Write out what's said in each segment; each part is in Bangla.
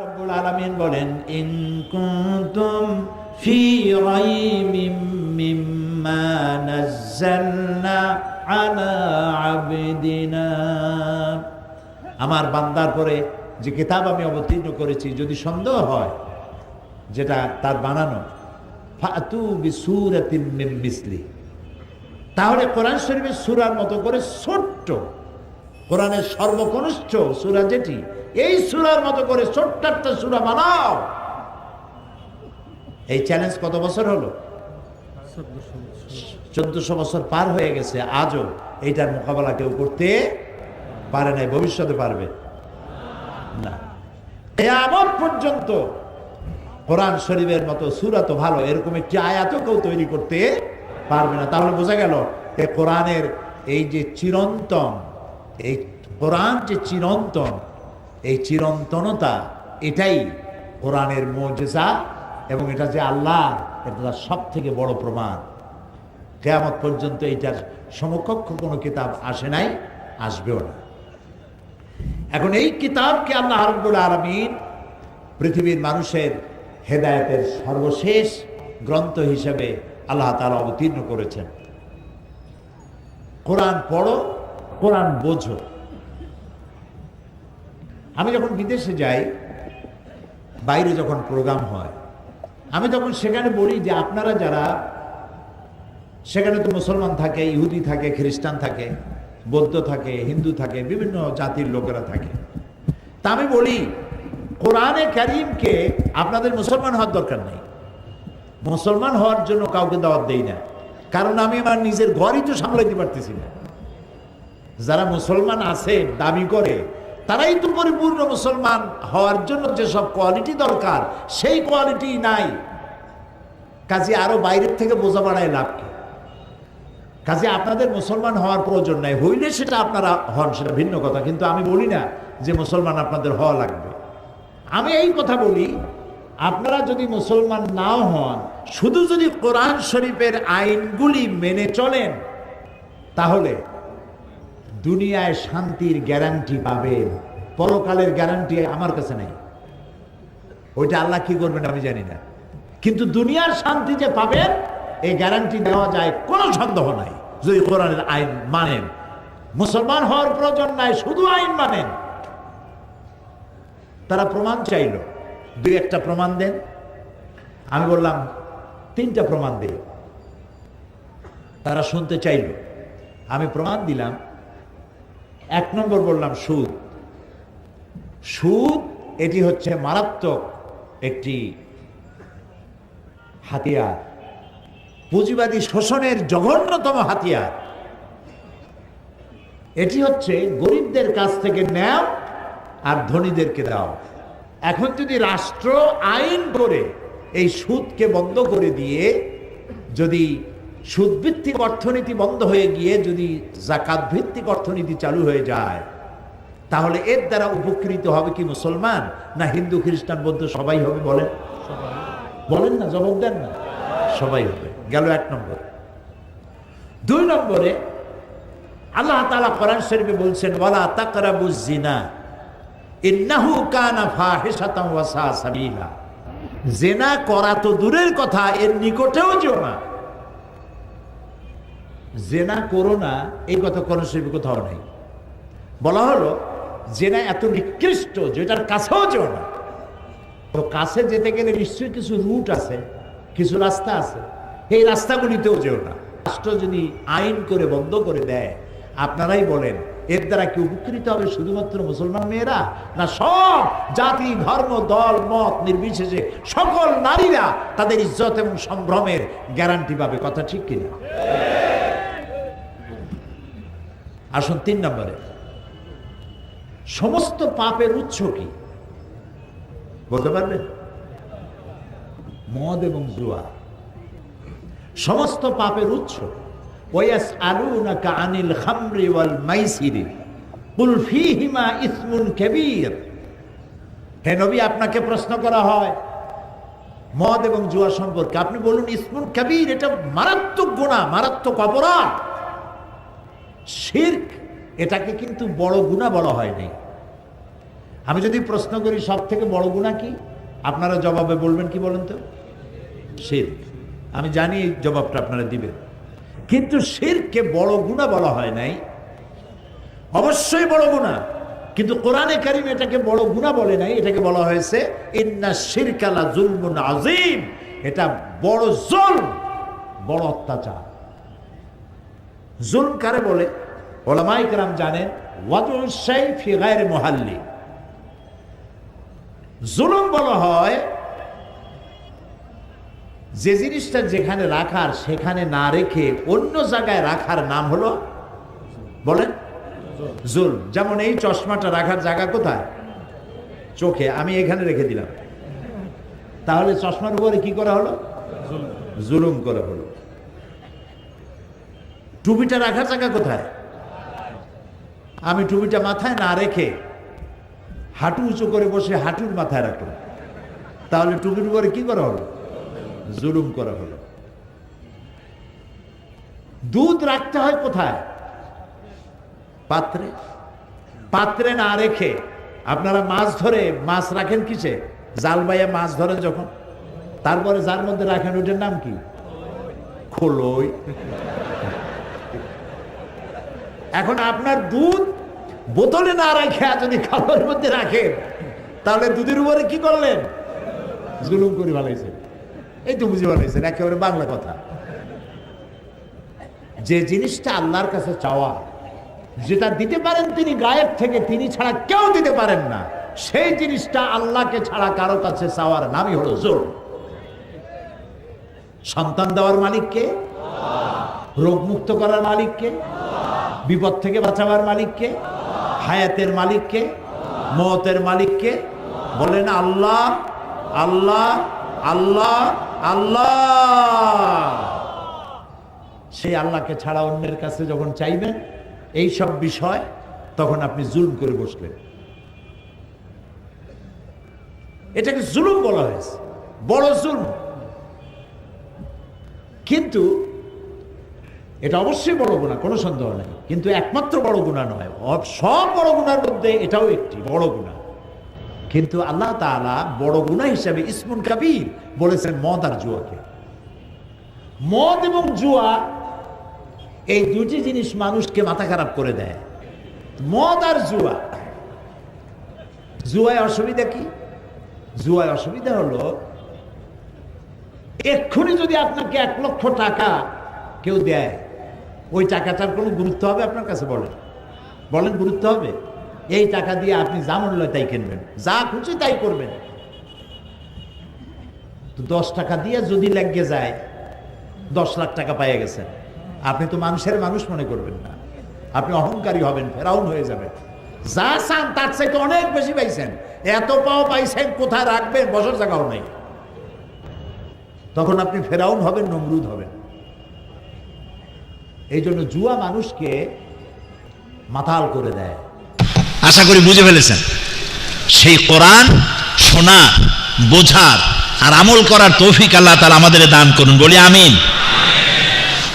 রব্বুল আলামিন বলেন, ইন কুনতুম ফি রাইবিম মিম্মা নাযালনা আলা আবদিনা। আমার বান্দার পরে যে কিতাব আমি অবতীর্ণ করেছি, যদি সন্দেহ হয় যেটা তার বানানো, ফাতু বিসুরাতিন মিন মিসলি। তাহলে কোরআন শরীফের সুরার মতো করে ছোট্ট, কোরআনের সর্বকনিষ্ঠ সুরা যেটি এই সুরার মতো করে ছোট্ট একটা সুরা বানাও। এই চ্যালেঞ্জ কত বছর হলো? চোদ্দশো বছর পার হয়ে গেছে, আজও এইটার মোকাবেলা কেউ করতে পারে নাই, ভবিষ্যতে পারবে। না। কেয়ামত পর্যন্ত কোরআন শরীফের মতো সুরা তো ভালো, এরকম একটি আয়াতও কেউ তৈরি করতে পারবে না। তাহলে বোঝা গেল এ কোরআনের এই যে চিরন্তন, এই কোরআন যে চিরন্তন এই চিরন্তনতা, এটাই কোরআনের মজেজা এবং এটা যে আল্লাহ এটা তার সব থেকে বড় প্রমাণ। কেয়ামত পর্যন্ত এইটার সমকক্ষ কোনো কিতাব আসে নাই, আসবেও না। এখন এই কিতাবকে আল্লাহ রব্বুল আলমিন পৃথিবীর মানুষের হেদায়েতের সর্বশেষ গ্রন্থ হিসেবে আল্লাহ তালা অবতীর্ণ করেছেন। কোরআন পড়ো, কোরআন বোঝো। আমি যখন বিদেশে যাই, বাইরে যখন প্রোগ্রাম হয়, আমি তখন সেখানে বলি যে আপনারা যারা, সেখানে তো মুসলমান থাকে, ইহুদি থাকে, খ্রিস্টান থাকে, বৌদ্ধ থাকে, হিন্দু থাকে, বিভিন্ন জাতির লোকেরা থাকে। তা আমি বলি, কোরআনে করিমকে আপনাদের মুসলমান হওয়ার দরকার নেই। মুসলমান হওয়ার জন্য কাউকে দাওয়াত দেই না। কারণ আমি আমার নিজের ঘরই তো সামলাইতে পারতেছি না। যারা মুসলমান আছে, দাবি করে তারাই তো পরিপূর্ণ মুসলমান হওয়ার জন্য যেসব কোয়ালিটি দরকার, সেই কোয়ালিটি নাই। কাজে আরও বাইরের থেকে বোঝা বাড়ায় লাভ কি? কাজে আপনাদের মুসলমান হওয়ার প্রয়োজন নাই। হইলে সেটা আপনারা হন, সেটা ভিন্ন কথা। কিন্তু আমি বলি না যে মুসলমান আপনাদের হওয়া লাগবে। আমি এই কথা বলি, আপনারা যদি মুসলমান নাও হন, শুধু যদি কোরআন শরীফের আইনগুলি মেনে চলেন, তাহলে দুনিয়ায় শান্তির গ্যারান্টি পাবেন পরকালের গ্যারান্টি আমার কাছে নাই। ওইটা আল্লাহ কি করবেন আমি জানি না। কিন্তু দুনিয়ার শান্তি যে পাবেন, এই গ্যারান্টি দেওয়া যায় কোনো সন্দেহ নাই। যদি কোরআনের আইন মানেন। মুসলমান হওয়ার প্রয়োজন নাই, শুধু আইন মানেন। তারা প্রমাণ চাইল। দুই একটা প্রমাণ দেন। আমি বললাম, তিনটা প্রমাণ দিই তারা শুনতে চাইল। আমি প্রমাণ দিলাম এক নম্বর বললাম সুদ। সুদ এটি হচ্ছে মারাত্মক একটি হাতিয়ার। পুঁজিবাদী শোষণের জঘন্যতম হাতিয়ার। এটি হচ্ছে গরিবদের কাছ থেকে নেও আর ধনীদেরকে দাও। এখন যদি রাষ্ট্র আইন করে এই সুদকে বন্ধ করে দিয়ে যদি সুদভিত্তিক অর্থনীতি বন্ধ হয়ে গিয়ে যদি জাকাত ভিত্তিক অর্থনীতি চালু হয়ে যায় তাহলে এর দ্বারা উপকৃত হবে কি মুসলমান না হিন্দু খ্রিস্টান বৌদ্ধ সবাই হবে বলেন? বলেন না জবাব দেন না। সবাই হবে। গেল এক নম্বর। দুই নম্বরে আল্লাহ তালা কোরআন শরীফে বলছেন ওয়ালা তাকরাবু জিনা ইন্নাহু কানা ফাহিশাতাম ওয়া সা সাবিলা। জেনা করা তো দূরের কথা এর নিকটেও যেও না। জেনা করো না, এই কথা কোরআন শরীফে কোথাও নেই। বলা হলো, জেনা এত নিকৃষ্ট যেটার কাছেও যেও না। তো কাছে যেতে গেলে নিশ্চয়ই কিছু রুট আছে, কিছু রাস্তা আছে। এই রাস্তাগুলিতেও যেও না। রাষ্ট্র যদি আইন করে বন্ধ করে দেয়, আপনারাই বলেন, এর দ্বারা কি উপকৃত হবে শুধুমাত্র মুসলমান মেয়েরা? না, সব জাতি, ধর্ম, দল, মত নির্বিশেষে সকল নারীরা তাদের ইজ্জত এবং সম্ভ্রমের গ্যারান্টি পাবে। কথা ঠিক কিনা? আসুন তিন নম্বরে। সমস্ত পাপের উৎস কি? বলতে পারবেন? মদ এবং জুয়া। সমস্ত পাপের উৎস। ওয়াস আলুনাকা আনিল খামরি ওয়াল মাইসিরি। কুল ফীহিমা ইসমুন কাবীর। হে নবী, আপনাকে প্রশ্ন করা হয়, মদ এবং জুয়া সম্পর্কে। আপনি বলুন, ইসমুন কাবীর, এটা মারাত্মক গুণা মারাত্মক অপরাধ। শির্ক, এটাকে কিন্তু বড় গুণা বলা হয়নি আমি যদি প্রশ্ন করি সব থেকে বড় গুণা কি? আপনারা জবাবে বলবেন কি বলেন তো? শির্ক। আমি জানি জবাবটা আপনারা দিবেন। কিন্তু শিরকে বড় গুণা বলা হয় নাই। অবশ্যই বড় গুণা। কিন্তু কোরআনে কারিম এটাকে বড় গুণা বলে নাই। এটাকে বলা হয়েছে, ইন্না শিরকালা জুলমুন আজিম এটা বড় জুল বড় অত্যাচার। জুলম কারে বলে? ওলামাই কারাম জানেন ওয়াজুসাই ফি গায়রে মোহাল্লি। জুলুম বলা হয়, যে জিনিসটা যেখানে রাখার, সেখানে না রেখে অন্য জায়গায় রাখার নাম হলো, বলেন জুল যেমন এই চশমাটা রাখার জায়গা কোথায়? চোখে, আমি এখানে রেখে দিলাম। তাহলে চশমার উপরে কি করা হলো? জুলুম করা হলো। টুপিটা রাখার জায়গা কোথায়? আমি টুপিটা মাথায় না রেখে হাঁটু উঁচু করে বসে হাঁটুর মাথায় রাখলাম। তাহলে টুপির উপরে কি করা হলো? জুলুম করা হলো। দুধ রাখতে হয় কোথায়? পাত্রে। পাত্রে না রেখে আপনারা মাছ ধরে, মাছ রাখেন কিসে? জাল বাইয়া মাছ ধরেন যখন। তারপরে যার মধ্যে রাখেন ওটার নাম কি? খোলই। এখন আপনার দুধ বোতলে না রেখে যদি খাবারের মধ্যে রাখেন, তাহলে দুধের উপরে কি করলেন? জুলুম করে ভালাইছেন এই তো বুঝে ভালাইছেন একেবারে বাংলা কথা। যে জিনিসটা আল্লাহর কাছে চাওয়া, যেটা দিতে পারেন তিনি গায়েব থেকে, তিনি ছাড়া কেউ দিতে পারেন না। সেই জিনিসটা আল্লাহকে ছাড়া কারও কাছে চাওয়ার নামই হলো জোর সন্তান দেওয়ার মালিককে রোগ মুক্ত করার মালিককে বিপদ থেকে বাঁচাবার মালিককে, হায়াতের মালিককে, মতের মালিককে। বলেন, আল্লাহ আল্লাহ আল্লাহ আল্লাহ। সেই আল্লাহকে ছাড়া অন্যের কাছে যখন চাইবেন, এই সব বিষয় তখন আপনি জুলুম করে বসলেন। এটাকে জুলুম বলা হয়েছে। বড় জুলুম। কিন্তু এটা অবশ্যই বড় গুণা, কোনো সন্দেহ নেই। কিন্তু একমাত্র বড় গুণা নয় সব বড় গুণার মধ্যে এটাও একটি বড় গুণা। কিন্তু আল্লাহ তাআলা বড় গুণা হিসাবে ইসমুন কাবির বলেছেন মদ আর জুয়াকে। মদ এবং জুয়া এই দুটি জিনিস মানুষকে মাথা খারাপ করে দেয়। মদ আর জুয়া। জুয়ায় অসুবিধা কি? জুয়ায় অসুবিধা হলো, এক্ষুনি যদি আপনাকে এক লক্ষ টাকা কেউ দেয় ওই টাকাটার কোনো গুরুত্ব হবে আপনার কাছে বলেন? বলেন, গুরুত্ব হবে? এই টাকা দিয়ে আপনি যা মূল্য তাই কিনবেন। যা খুশি তাই করবেন। তো দশ টাকা দিয়ে যদি লেগে যায়, দশ লাখ টাকা পাইয়ে গেছেন। আপনি তো মানুষের মানুষ মনে করবেন না। আপনি অহংকারী হবেন, ফেরাউন হয়ে যাবেন। যা চান তার চাইতে অনেক বেশি পাইছেন। এত পাও পাইছেন, কোথায় রাখবেন? বসার জায়গাও নেই। তখন আপনি ফেরাউন হবেন, নমরুদ হবেন। এই জন্য জুয়া মানুষকে মাতাল করে দেয়। আশা করি বুঝে ফেলেছেন। সেই কোরআন শোনা বোঝার আর আমল করার তৌফিক আল্লাহ তালা আমাদের দান করুন। বলি আমিন।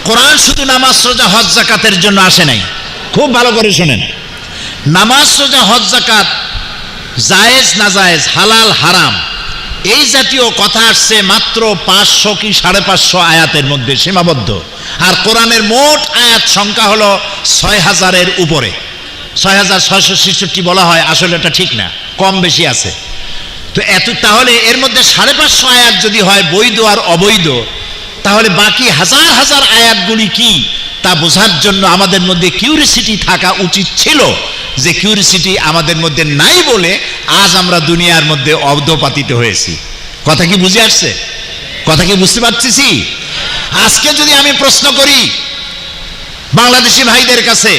কোরআন শুধু নামাজ সোজা হজ জাকাতের জন্য আসে নাই। খুব ভালো করে শোনেন। নামাজ সোজা হজ জাকাত জায়েজ, না জায়েজ, হালাল, হারাম, এই জাতীয় কথা আসছে মাত্র পাঁচশো কি সাড়ে পাঁচশো আয়াতের মধ্যে সীমাবদ্ধ। আর কোরআনের মোট আয়াত সংখ্যা হলো ছয় হাজারের উপরে। ছয় হাজার ছয়শো ছেষট্টি বলা হয়, আসলে এটা ঠিক না, কম বেশি আছে। তো এত, তাহলে এর মধ্যে সাড়ে পাঁচশো আয়াত যদি হয় বৈধ আর অবৈধ, তাহলে বাকি হাজার হাজার আয়াতগুলি কি? তা বোঝার জন্য আমাদের মধ্যে কিউরিসিটি থাকা উচিত ছিল যে কিউরিসিটি আমাদের মধ্যে নাই বলে আজ আমরা দুনিয়ার মধ্যে অবধপাতিত হয়েছি। কথা কি বুঝে আসছে? কথা কি বুঝতে পারতেছি? আজকে যদি আমি প্রশ্ন করি বাংলাদেশি ভাইদের কাছে,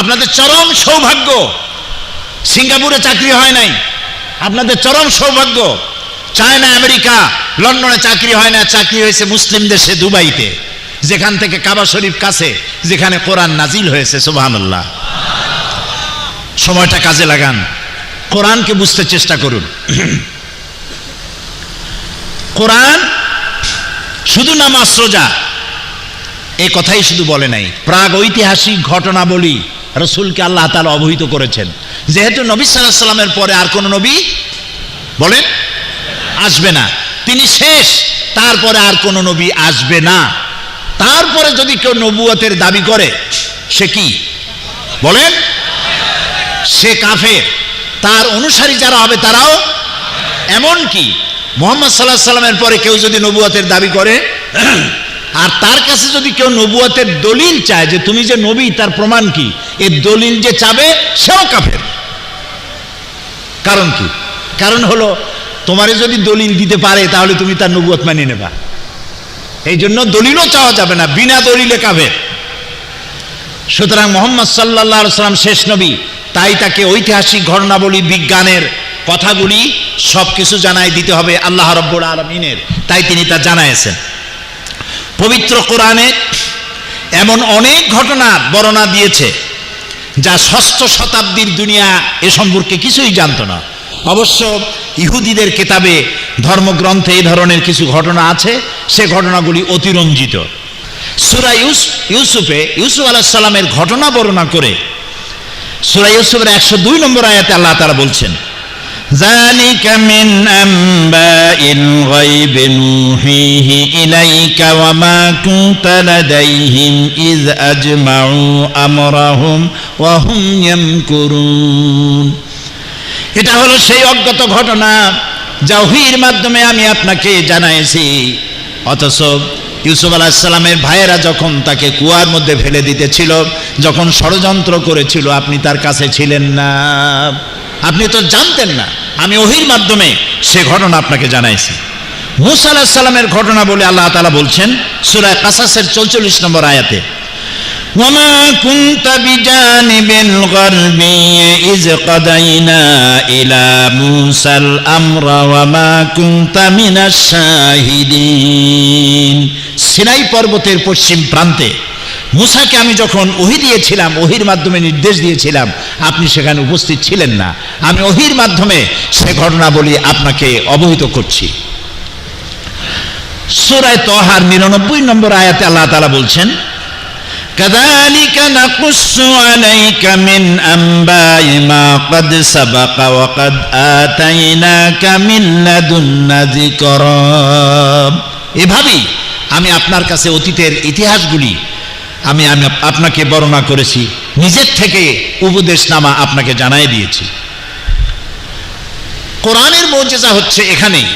আপনাদের চরম সৌভাগ্য, সিঙ্গাপুরে চাকরি হয় নাই, আপনাদের চরম সৌভাগ্য, চায়না, আমেরিকা, লন্ডনে চাকরি হয় না, চাকরি হয়েছে মুসলিম দেশে দুবাইতে, যেখান থেকে কাবা শরীফ কাছে, যেখানে কোরআন নাজিল হয়েছে, সুবহানাল্লাহ। সময়টা কাজে লাগান, কোরআনকে বুঝতে চেষ্টা করুন। কোরআন শুধু নামাজ রোজা। এই কথাই শুধু বলে নাই। প্রাগ ঐতিহাসিক ঘটনাবলী রসুলকে আল্লাহ তালা অবহিত করেছেন। যেহেতু নবী সাল্লাহ সাল্লামের পরে আর কোনো নবী বলেন, আসবে না। তিনি শেষ, তারপরে আর কোনো নবী আসবে না। তারপরে যদি কেউ নবুয়তের দাবি করে, সে কি? বলেন, সে কাফের। তার অনুসারী যারা হবে তারাও এমন কি? মোহাম্মদ সাল্লাহ সাল্লামের পরে কেউ যদি নবুয়তের দাবি করে, আর তার কাছে যদি কেউ নবুয়তের দলিল চায় যে তুমি যে নবী, তার প্রমাণ কি? এর দলিল যে চাবে, সেও কাফের। কারণ কি? কারণ হলো, তোমারে যদি দলিল দিতে পারে, তাহলে তুমি তার নবুয়ত মানিয়ে নেবা। এই জন্য দলিলও চাওয়া যাবে না, বিনা দলিলে কাফের। সুতরাং মোহাম্মদ সাল্লাহ সাল্লাম শেষ নবী, তাই তাকে ঐতিহাসিক ঘটনাবলী, বিজ্ঞানের কথাগুলি সব কিছু জানাই দিতে হবে আল্লাহ রব্বুল আলমিনের। তাই তিনি তা জানাইছেন। পবিত্র কোরআনে এমন অনেক ঘটনার বর্ণনা দিয়েছে, যা ষষ্ঠ শতাব্দীর দুনিয়া এ সম্পর্কে কিছুই জানতো না। অবশ্য ইহুদিদের কেতাবে ধর্মগ্রন্থে এই ধরনের কিছু ঘটনা আছে, সে ঘটনাগুলি অতিরঞ্জিত। সুরা ইউস ইউসুফে ইউসুফ আলাহিসাল্লামের ঘটনা বর্ণনা করে সুরা ইউসুফের একশো দুই নম্বর আয়াতে আল্লাহ তারা বলছেন ذلك من أنباء الغيب نوحيه إليك وما كنت لديهم إذ أجمعوا أمرهم وهم يمكرون এটা হলো সেই অজ্ঞত ঘটনা যা ওহির মাধ্যমে আমি আপনাকে জানাইছি অথচ ইউসুফ আলাহিসাল্লামের ভাইয়েরা যখন তাকে কুয়ার মধ্যে ফেলে দিতেছিল, যখন ষড়যন্ত্র করেছিল, আপনি তার কাছে ছিলেন না। আপনি তো জানতেন না, আমি ওহির মাধ্যমে সে ঘটনা আপনাকে জানাইছি। মুসা আলাহিসাল্লামের ঘটনা বলে আল্লাহ তালা বলছেন সুরায় কাসাসের চৌচল্লিশ নম্বর আয়াতে وما كنت بجانب الغربي إذ قضينا إلى موسى الأمر وما كنت من الشاهدين সিনাই পর্বতের পশ্চিম প্রান্তে মুসাকে আমি যখন ওহি দিয়েছিলাম ওহির মাধ্যমে নির্দেশ দিয়েছিলাম আপনি সেখানে উপস্থিত ছিলেন না আমি ওহির মাধ্যমে সে ঘটনা বলি আপনাকে অবহিত করছি সুরায় তহার নিরানব্বই নম্বর আয়াতে আল্লাহ তালা বলছেন كذلك نقص عليك من أنباء ما قد سبق وقد آتيناك من لدنا ذكرا এভাবেই আমি আপনার কাছে অতীতের ইতিহাসগুলি আমি আমি আপনাকে বর্ণনা করেছি নিজের থেকে উপদেশনামা আপনাকে জানাই দিয়েছি কোরআনের মৌজেজা হচ্ছে এখানেই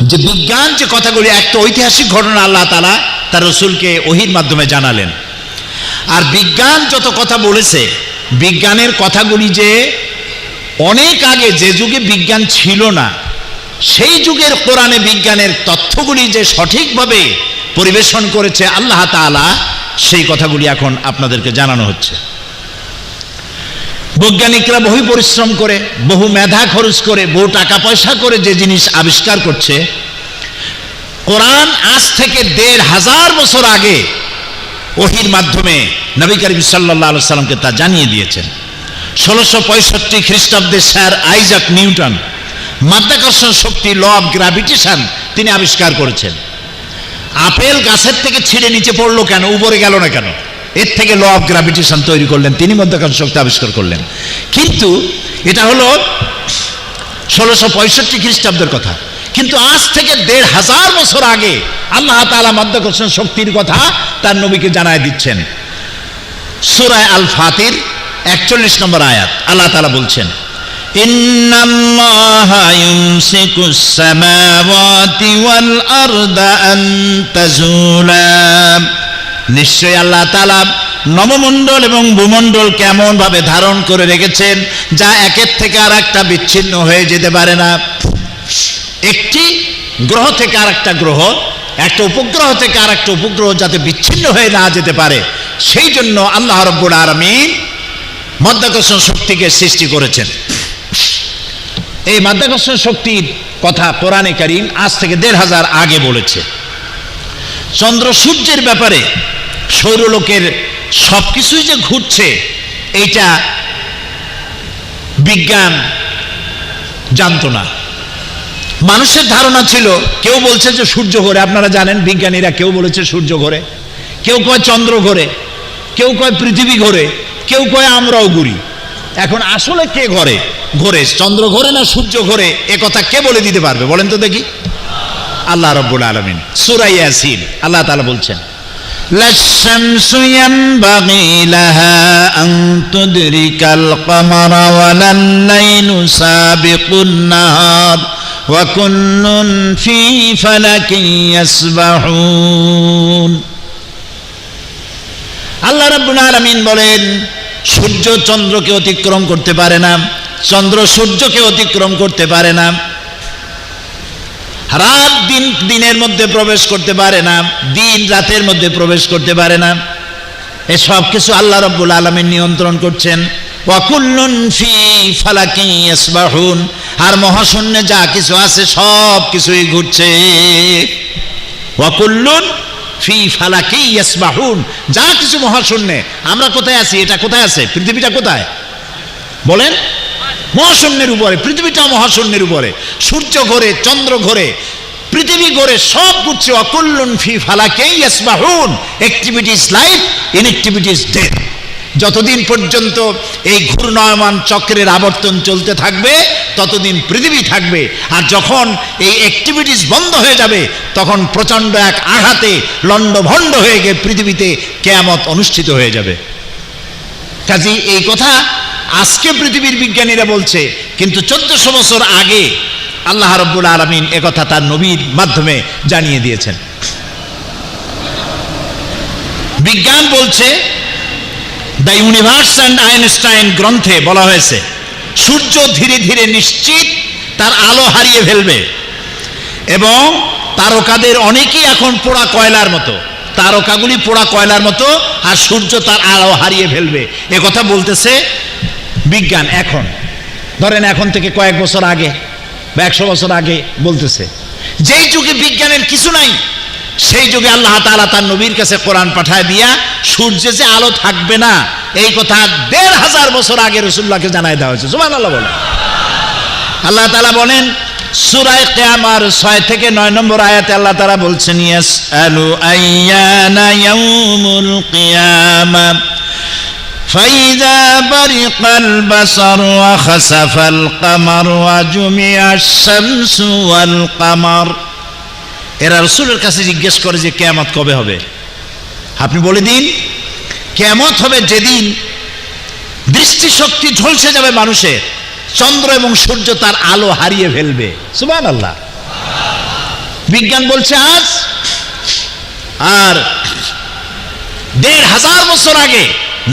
যে বিজ্ঞান যে কথাগুলি একটা ঐতিহাসিক ঘটনা আল্লাহ তালা তার রসুলকে ওহির মাধ্যমে জানালেন আর বিজ্ঞান যত কথা বলেছে, বিজ্ঞানের কথাগুলি যে অনেক আগে যে যুগে বিজ্ঞান ছিল না, সেই যুগের কোরআনে বিজ্ঞানের তথ্যগুলি যে সঠিকভাবে পরিবেশন করেছে আল্লাহ তাআলা, সেই কথাগুলি এখন আপনাদেরকে জানানো হচ্ছে। বৈজ্ঞানিকরা বহু পরিশ্রম করে, বহু মেধা খরচ করে, বহু টাকা পয়সা করে যে জিনিস আবিষ্কার করছে। কোরআন আজ থেকে দেড় হাজার বছর আগে ওহির মাধ্যমে নবী করিম সাল্লাহ সাল্লামকে তা জানিয়ে দিয়েছেন। ষোলোশো পঁয়ষট্টি খ্রিস্টাব্দে স্যার আইজাক নিউটন, মাধ্যাকর্ষণ শক্তি ল অফ গ্রাভিটেশন তিনি আবিষ্কার করেছেন। আপেল গাছের থেকে ছিঁড়ে নিচে পড়ল কেন? উপরে গেল না কেন? এর থেকে ল অফ গ্রাভিটেশন তৈরি করলেন, তিনি মধ্যাকর্ষণ শক্তি আবিষ্কার করলেন। কিন্তু এটা হলো ষোলোশো পঁয়ষট্টি খ্রিস্টাব্দের কথা। কিন্তু আজ থেকে দেড় হাজার বছর আগে আল্লাহ তালা মধ্যাকর্ষণ শক্তির কথা তার নবীকে জানায় দিচ্ছেন সুরায় আল ফাতির একচল্লিশ নম্বর আয়াত আল্লাহ তালা বলছেন إن الله يمسك السماوات والأرض أن تزولا নিশ্চয়ই আল্লাহ তালা নবমণ্ডল এবং ভূমণ্ডল কেমন ভাবে ধারণ করে রেখেছেন যা একের থেকে আর একটা বিচ্ছিন্ন হয়ে যেতে পারে না একটি গ্রহ থেকে আর একটা গ্রহ, একটা উপগ্রহ থেকে আর একটা উপগ্রহ যাতে বিচ্ছিন্ন হয়ে না যেতে পারে, সেই জন্য আল্লাহ রব্বুল আলমিন মধ্যাকর্ষণ শক্তিকে সৃষ্টি করেছেন। এই মাধ্যাকর্ষণ শক্তির কথা কোরআনে কারিম আজ থেকে দেড় হাজার আগে বলেছে। চন্দ্র সূর্যের ব্যাপারে সৌরলোকের সব কিছুই যে ঘুরছে, এইটা বিজ্ঞান জানতো না। মানুষের ধারণা ছিল কেউ বলছে যে সূর্য ঘোরে আপনারা জানেন বিজ্ঞানীরা কেউ বলেছে সূর্য ঘোরে কেউ কয় চন্দ্র ঘোরে কেউ কয় পৃথিবী ঘোরে কেউ কয় আমরাও ঘুরি এখন আসলে কে ঘরে ঘোরে চন্দ্র ঘোরে না সূর্য ঘোরে এ কথা কে বলে দিতে পারবে বলেন তো দেখি আল্লাহ রব্বুল আলমিন সুরাই ইয়াসিন আল্লাহ তাআলা বলছেন لا الشمس ينبغي لها أن تدرك القمر ولا الليل سابق النهار وكل في فلك يسبحون আল্লাহ রাব্বুল আলামিন বলেন সূর্য চন্দ্রকে অতিক্রম করতে পারে না চন্দ্র সূর্যকে অতিক্রম করতে পারে না রাত দিন দিনের মধ্যে প্রবেশ করতে পারে না দিন রাতের মধ্যে প্রবেশ করতে পারে না এসব কিছু আল্লাহ রব্বুল আলমিন নিয়ন্ত্রণ করছেন ওয়াকুল্লুন ফি ফালাকি ইয়াসবাহুন আর মহাশূন্যে যা কিছু আছে, সব কিছুই ঘুরছে। ওয়াকুল্লুন ফি ফালাকি ইয়াসবাহুন। যা কিছু মহাশূন্যে, আমরা কোথায় আছি? এটা কোথায় আছে? পৃথিবীটা কোথায়? বলেন। মহাশূন্যের উপরে পৃথিবীটা মহাশূন্যের উপরে। সূর্য ঘোরে, চন্দ্র ঘোরে, পৃথিবী ঘোরে সব ঘুরছে। অকুল্লুন ফি ফালাকে ইয়াসবাহুন। অ্যাক্টিভিটিস লাইফ ইনএক্টিভিটিস ডেথ যতদিন পর্যন্ত এই ঘূর্ণয়মান চক্রের আবর্তন চলতে থাকবে, ততদিন পৃথিবী থাকবে। আর যখন এই অ্যাক্টিভিটিস বন্ধ হয়ে যাবে, তখন প্রচণ্ড এক আঘাতে, লণ্ডভণ্ড হয়ে গিয়ে পৃথিবীতে কেয়ামত অনুষ্ঠিত হয়ে যাবে। কাজী এই কথা আজকে পৃথিবীর বিজ্ঞানীরা বলছে, কিন্তু চোদ্দশো বছর আগে আল্লাহ রব্বুল আলমিন একথা তার নবীর মাধ্যমে জানিয়ে দিয়েছেন। বিজ্ঞান বলছে দ্য ইউনিভার্স অ্যান্ড আইনস্টাইন গ্রন্থে বলা হয়েছে, সূর্য ধীরে ধীরে নিশ্চিত, তার আলো হারিয়ে ফেলবে। এবং তারকাদের অনেকেই এখন পোড়া কয়লার মতো, তারকাগুলি পোড়া কয়লার মতো, আর সূর্য তার আলো হারিয়ে ফেলবে। কথা বলতেছে বিজ্ঞান এখন। ধরেন এখন থেকে কয়েক বছর আগে বা একশো বছর আগে বলতেছে, যেই যুগে বিজ্ঞানের কিছু নাই সেই যুগে আল্লাহ তাআলা তার নবীর কাছে কোরআন পাঠায় দিয়া সূর্যে যে আলো থাকবে না এই কথা দেড় হাজার বছর আগে রসুল্লাহকে জানাই দেওয়া হয়েছে সুমান আল্লাহ বলে আল্লাহ তাআলা বলেন সুরায় কেয়ামার ছয় থেকে নয় নম্বর আয়াতে আল্লাহ তাআলা বলছেন ইয়াস আলু আইয়ানা ইয়াউমুল কিয়ামা فإذا برق البصر وخسف القمر وجمع الشمس والقمر এরা রসুলের কাছে জিজ্ঞেস করে যে কেয়ামত কবে হবে। আপনি বলে দিন, কেয়ামত হবে যেদিন দৃষ্টিশক্তি ঝলসে যাবে মানুষের, চন্দ্র এবং সূর্য তার আলো হারিয়ে ফেলবে। সুবান আল্লাহ বিজ্ঞান বলছে আজ, আর দেড় হাজার বছর আগে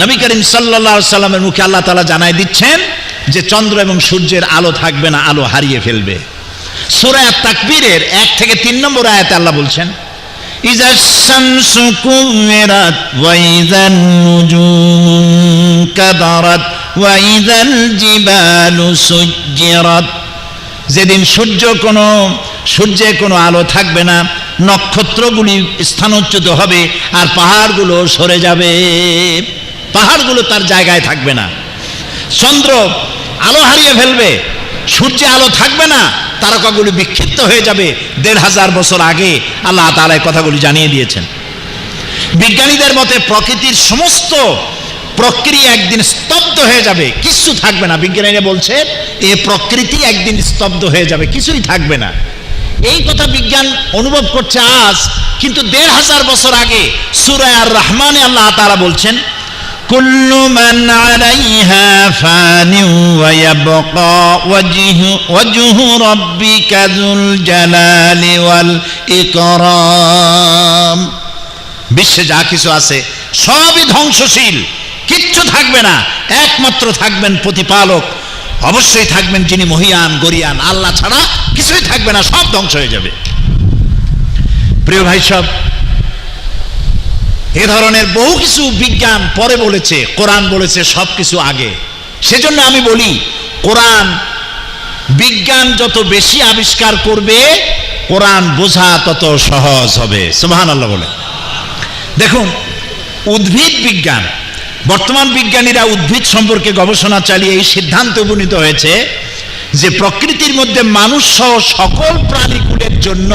নবী করিম সাল্লাহ সাল্লামের মুখে আল্লাহ তালা জানাই দিচ্ছেন যে চন্দ্র এবং সূর্যের আলো থাকবে না, আলো হারিয়ে ফেলবে। সুরায় তাকবীরের এক থেকে তিন নম্বর আয়াতে আল্লাহ বলছেন إذا الشمس كورت وإذا النجوم كدرت وإذا الجبال سجرت যেদিন সূর্য কোনো সূর্যে কোনো আলো থাকবে না নক্ষত্রগুলি স্থানচ্যুত হবে আর পাহাড়গুলো সরে যাবে পাহাড়গুলো তার জায়গায় থাকবে না চন্দ্র আলো হারিয়ে ফেলবে সূর্যে আলো থাকবে না, তারকাগুলি বিক্ষিপ্ত হয়ে যাবে। দেড় হাজার বছর আগে আল্লাহ এই কথাগুলি জানিয়ে দিয়েছেন। বিজ্ঞানীদের মতে প্রকৃতির সমস্ত প্রক্রিয়া একদিন স্তব্ধ হয়ে যাবে কিছু থাকবে না। বিজ্ঞানীরা বলছে, এ প্রকৃতি একদিন স্তব্ধ হয়ে যাবে, কিছুই থাকবে না। এই কথা বিজ্ঞান অনুভব করছে আজ, কিন্তু দেড় হাজার বছর আগে সুরায় আর রহমানে আল্লাহ তারা বলছেন كل من عليها فان ويبقى وجه وجه ربك ذو الجلال والإكرام বিশ্বে যা কিছু আছে সবই ধ্বংসশীল কিচ্ছু থাকবে না একমাত্র থাকবেন প্রতিপালক অবশ্যই থাকবেন যিনি মহিয়ান গরিয়ান আল্লাহ ছাড়া কিছুই থাকবে না সব ধ্বংস হয়ে যাবে প্রিয় ভাই সব এ ধরনের বহু কিছু বিজ্ঞান পরে বলেছে, কোরআন বলেছে, সব কিছু আগে। সেজন্য আমি বলি, কোরআন বিজ্ঞান যত বেশি আবিষ্কার করবে, কোরআন বোঝা তত সহজ হবে। সুবহান আল্লাহ বলে দেখুন, উদ্ভিদ বিজ্ঞান, বর্তমান বিজ্ঞানীরা উদ্ভিদ সম্পর্কে গবেষণা চালিয়ে এই সিদ্ধান্তে উপনীত হয়েছে যে প্রকৃতির মধ্যে মানুষ সহ সকল প্রাণীকুলের জন্য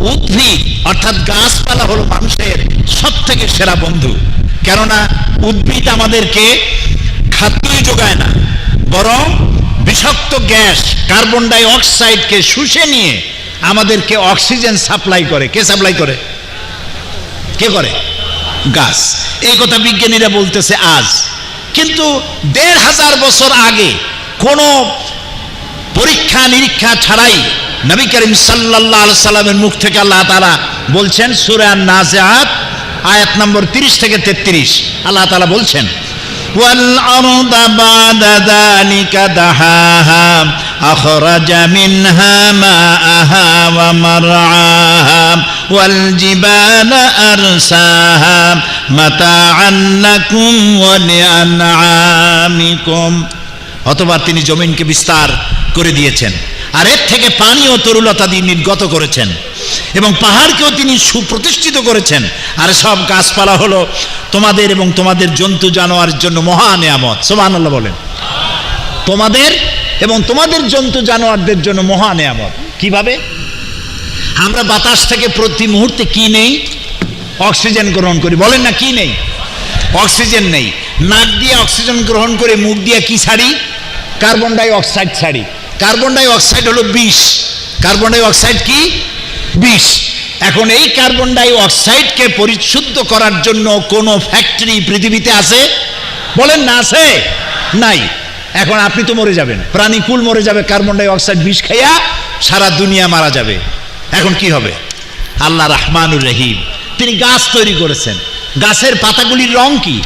উদ্ভিদ, অর্থাৎ গাছপালা হলো মানুষের সব থেকে সেরা বন্ধু। কেননা উদ্ভিদ আমাদেরকে খাদ্যই যোগায় না, বরং বিষাক্ত গ্যাস, কার্বন ডাই অক্সাইডকে শুষে নিয়ে আমাদেরকে অক্সিজেন সাপ্লাই করে। কে সাপ্লাই করে? কে করে? গাছ। এই কথা বিজ্ঞানীরা বলতেছে আজ। কিন্তু দেড় হাজার বছর আগে কোনো পরীক্ষা নিরীক্ষা ছাড়াই নবী করিম সাল্লাল্লাহু আলাইহি সাল্লামের মুখ থেকে আল্লাহ তাআলা বলছেন সূরা নাজিআত আয়াত নম্বর 30 থেকে 33 আল্লাহ তাআলা বলছেন والأرض بعد ذلك دحاها أخرج منها ماءها ومرعاها والجبال أرساها متاعا لكم ولأنعامكم অতবার তিনি জমিনকে বিস্তার করে দিয়েছেন আর এর থেকে পানি ও তরুলতা দিয়ে নির্গত করেছেন এবং পাহাড়কেও তিনি সুপ্রতিষ্ঠিত করেছেন। আর সব গাছপালা হলো তোমাদের এবং তোমাদের জন্তু জানোয়ারের জন্য মহা নেয়ামত। সোমান আল্লাহ বলেন। তোমাদের এবং তোমাদের জন্তু জানোয়ারদের জন্য মহা নেয়ামত। কীভাবে? আমরা বাতাস থেকে প্রতি মুহূর্তে কি নেই? অক্সিজেন গ্রহণ করি। বলেন না কি নেই? অক্সিজেন নেই। নাক দিয়ে অক্সিজেন গ্রহণ করে মুখ দিয়ে কি ছাড়ি? কার্বন ডাই অক্সাইড ছাড়ি। কার্বন ডাই অক্সাইড হলো বিষ। কার্বন ডাই অক্সাইড কি? বিষ। এখন এই কার্বন ডাই অক্সাইডকে পরিশুদ্ধ করার জন্য কোন ফ্যাক্টরি পৃথিবীতে আছে? বলেন না আছে? নাই। এখন আপনি তো মরে যাবেন। প্রাণীকুল মরে যাবে কার্বন ডাই অক্সাইড বিষ খাইয়া, সারা দুনিয়া মারা যাবে। এখন কি হবে? আল্লাহ রহমানুর রহিম। তিনি গাছ তৈরি করেছেন। গাছের পাতাগুলির রং কি?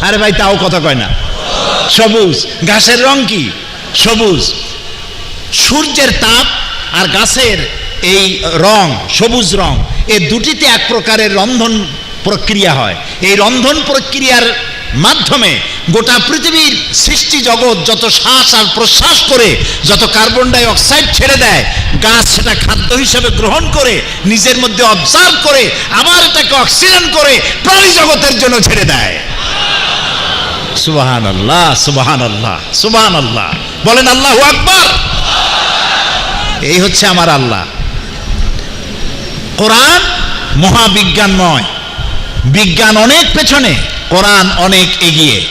আরে ভাই, তাও কথা কয় না। সবুজ। ঘাসের রং কি? সবুজ। সূর্যের তাপ আর গাছের এই রং, সবুজ রং, এ দুটিতে এক প্রকারের রন্ধন প্রক্রিয়া হয়। এই রন্ধন প্রক্রিয়ার মাধ্যমে গোটা পৃথিবীর সৃষ্টি জগৎ যত শ্বাস আর প্রশ্বাস করে, যত কার্বন ডাই অক্সাইড ছেড়ে দেয়, গাছ সেটা খাদ্য হিসেবে গ্রহণ করে, নিজের মধ্যে অবজার্ভ করে, আবার এটাকে অক্সিজেন করে প্রাণী জগতের জন্য ছেড়ে দেয়। সুবাহান আল্লাহ সুবাহান আল্লাহ সুবাহান আল্লাহ বলেন আল্লাহ আকবর। এই হচ্ছে আমার আল্লাহ। কোরআন মহাবিজ্ঞানময়। বিজ্ঞান অনেক পেছনে, কোরআন অনেক এগিয়ে।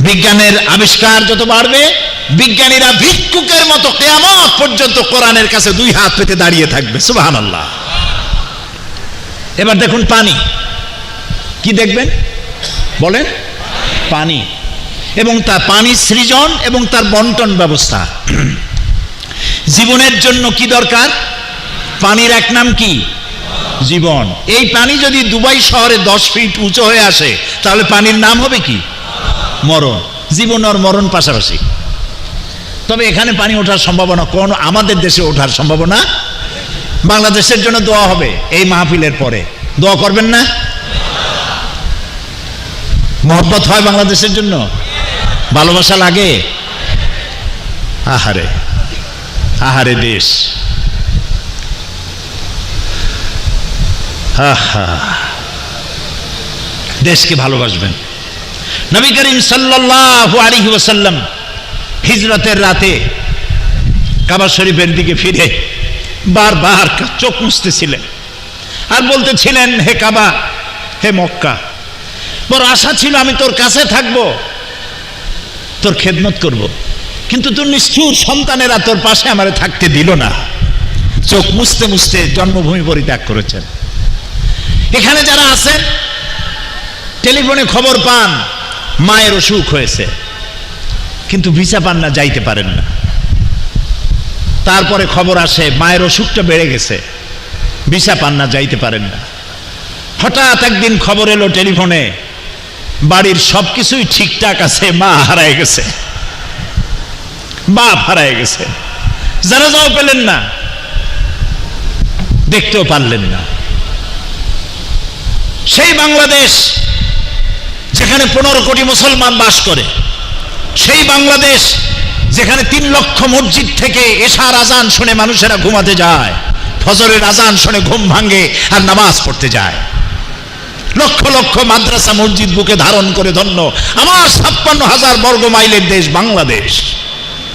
বিজ্ঞানের আবিষ্কার যত বাড়বে, বিজ্ঞানীরা ভিক্ষুকের মতো কেয়ামত পর্যন্ত কোরআনের কাছে দুই হাত পেতে দাঁড়িয়ে থাকবে। সুবাহান আল্লাহ এবার দেখুন পানি। কি দেখবেন? বলেন, পানি। এবং তার পানি সৃজন এবং তার বন্টন ব্যবস্থা। জীবনের জন্য কি দরকার? পানির এক নাম কি? জীবন। এই পানি যদি দুবাই শহরে দশ ফিট উঁচু হয়ে আসে, তাহলে পানির নাম হবে কি? মরণ। জীবন আর মরণ পাশাপাশি। তবে এখানে পানি ওঠার সম্ভাবনা কোন, আমাদের দেশে ওঠার সম্ভাবনা বাংলাদেশের জন্য দোয়া হবে এই মাহফিলের পরে। দোয়া করবেন না? মহব্বত হয় বাংলাদেশের জন্য? ভালোবাসা লাগে? আহারে। আহারে দেশ। দেশকে ভালোবাসবেন। নবী করিম সাল্লাল্লাহু আলাইহি ওয়াসাল্লাম হিজরতের রাতে কাবা শরীফের দিকে ফিরে বারবার চোখ মুছতেছিলেন আর বলতেছিলেন, হে কাবা, হে মক্কা, বড় আশা ছিল আমি তোর কাছে থাকব, তোর খেদমত করব। কিন্তু তোর নিষ্ঠুর সন্তানেরা তোর পাশে আমারে থাকতে দিল না। চোখ মুছতে মুছতে জন্মভূমি পরিত্যাগ করেছেন। এখানে যারা আছেন, টেলিফোনে খবর পান, মায়ের অসুখ হয়েছে। কিন্তু ভিসা পান না, যাইতে পারেন না। তারপরে খবর আসে, মায়ের অসুখটা বেড়ে গেছে। ভিসা পান না, যাইতে পারেন না। হঠাৎ একদিন খবর এলো টেলিফোনে, বাড়ির সবকিছুই ঠিকঠাক আছে, মা হারায় গেছে। বাপ হারায় গেছে। যাও পেলেন না। দেখতেও পারলেন না। সেই বাংলাদেশ যেখানে পনেরো কোটি মুসলমান বাস করে, সেই বাংলাদেশ যেখানে তিন লক্ষ মসজিদ থেকে এশার আজান শুনে মানুষেরা ঘুমাতে যায়, ফজরের আজান শুনে ঘুম ভাঙে আর নামাজ পড়তে যায়। লক্ষ লক্ষ মাদ্রাসা মসজিদ বুকে ধারণ করে ধন্য আমার ছাপ্পান্ন হাজার বর্গ মাইলের দেশ বাংলাদেশ।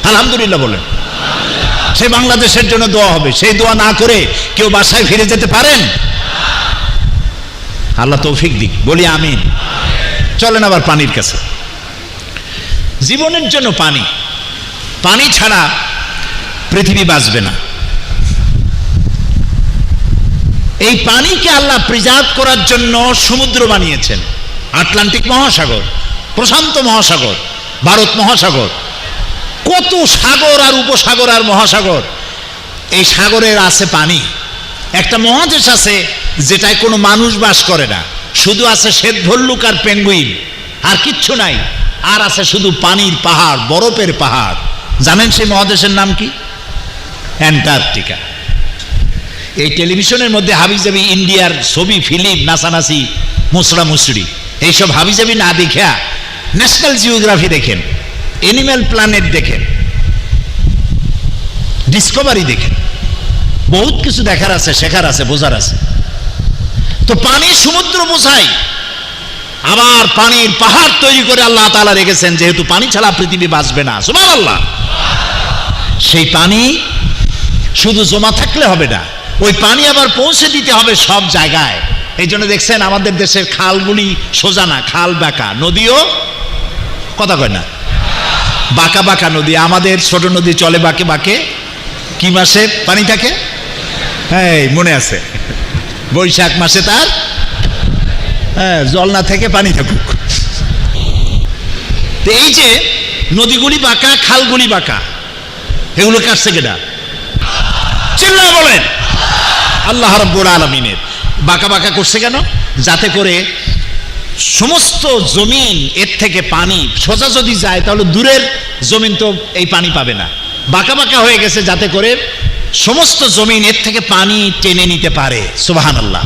আলহামদুলিল্লাহ বলেন। সে বাংলাদেশের জন্য দোয়া হবে। সেই দোয়া না করে কেউ বাসায় ফিরে যেতে পারেন? আল্লাহ তৌফিক দিক। বলি আমিন। চলেন আবার পানির কাছে। জীবনের জন্য পানি। পানি ছাড়া পৃথিবী বাঁচবে না। এই পানিকে আল্লাহ প্রিজার্ভ করার জন্য সমুদ্র বানিয়েছেন। আটলান্টিক মহাসাগর, প্রশান্ত মহাসাগর, ভারত মহাসাগর। কত সাগর আর উপসাগর আর মহাসাগর? এই সাগরের আছে পানি। একটা মহাদেশ আছে যেটায় কোনো মানুষ বাস করে না। শুধু আছে শ্বেত ভল্লুক আর পেঙ্গুইন, আর কিচ্ছু নাই। আর আছে শুধু পানির পাহাড়, বরফের পাহাড়। জানেন সেই মহাদেশের নাম কি? অ্যান্টার্কটিকা। এই টেলিভিশনের মধ্যে হাবিজাবি ইন্ডিয়ার ছবি, ফিল্ম, নাচানাচি মুসরা মুসরি এইসব হাবিজাবি না দেখা ন্যাশনাল জিওগ্রাফি দেখেন। এনিম্যাল প্ল্যানেট দেখেন। ডিসকভারি দেখেন। বহুত কিছু দেখার আছে, শেখার আছে, বোঝার আছে। তো পানি সমুদ্র বোঝাই আবার পানির পাহাড় তৈরি করে আল্লাহ তালা রেখেছেন, যেহেতু পানি ছাড়া পৃথিবী বাঁচবে না। সুবহানাল্লাহ। সেই পানি শুধু জমা থাকলে হবে না, ওই পানি আবার পৌঁছে দিতে হবে সব জায়গায়। এই জন্য দেখছেন আমাদের দেশের খালগুলি সোজা না, খাল বাঁকা। নদীও কথা কয় না। বাঁকা বাঁকা নদী। আমাদের ছোট নদী চলে বাঁকে বাঁকে। কি মাসে? পানি থাকে? হ্যাঁ মনে আছে। বৈশাখ মাসে তার হ্যাঁ জল না থেকে পানি থাকুক। তো এই যে নদীগুলি বাঁকা, খালগুলি বাঁকা, এগুলো কাটছে কেটা চিল্লা বলেন। আল্লাহ রব্বুল আলমিনের। বাঁকা বাঁকা করছে কেন? যাতে করে সমস্ত জমিন এর থেকে পানি, সোজা যদি যায়, তাহলে দূরের জমিন তো এই পানি পাবে না। বাঁকা বাঁকা হয়ে গেছে যাতে করে সমস্ত জমিন এর থেকে পানি টেনে নিতে পারে সুবাহান আল্লাহ